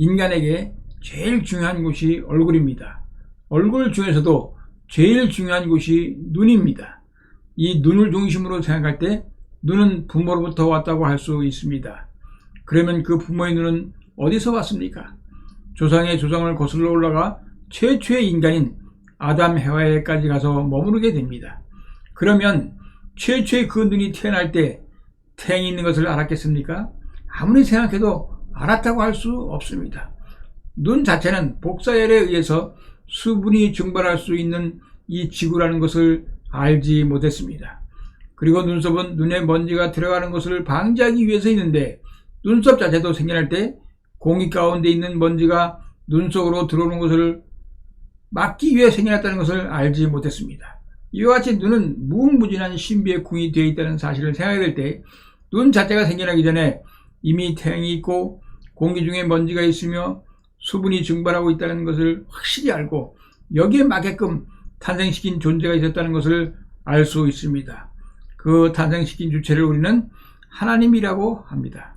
인간에게 제일 중요한 곳이 얼굴입니다. 얼굴 중에서도 제일 중요한 곳이 눈입니다. 이 눈을 중심으로 생각할 때 눈은 부모로부터 왔다고 할 수 있습니다. 그러면 그 부모의 눈은 어디서 왔습니까? 조상의 조상을 거슬러 올라가 최초의 인간인 아담 해와에까지 가서 머무르게 됩니다. 그러면 최초의 그 눈이 태어날 때 태양이 있는 것을 알았겠습니까? 아무리 생각해도 알았다고 할 수 없습니다. 눈 자체는 복사열에 의해서 수분이 증발할 수 있는 이 지구라는 것을 알지 못했습니다. 그리고 눈썹은 눈에 먼지가 들어가는 것을 방지하기 위해서 있는데 눈썹 자체도 생겨날 때 공기 가운데 있는 먼지가 눈 속으로 들어오는 것을 막기 위해 생겨났다는 것을 알지 못했습니다. 이와 같이 눈은 무궁무진한 신비의 궁이 되어 있다는 사실을 생각해 될 때 눈 자체가 생겨나기 전에 이미 태양이 있고 공기 중에 먼지가 있으며 수분이 증발하고 있다는 것을 확실히 알고 여기에 맞게끔 탄생시킨 존재가 있었다는 것을 알 수 있습니다. 그 탄생시킨 주체를 우리는 하나님이라고 합니다.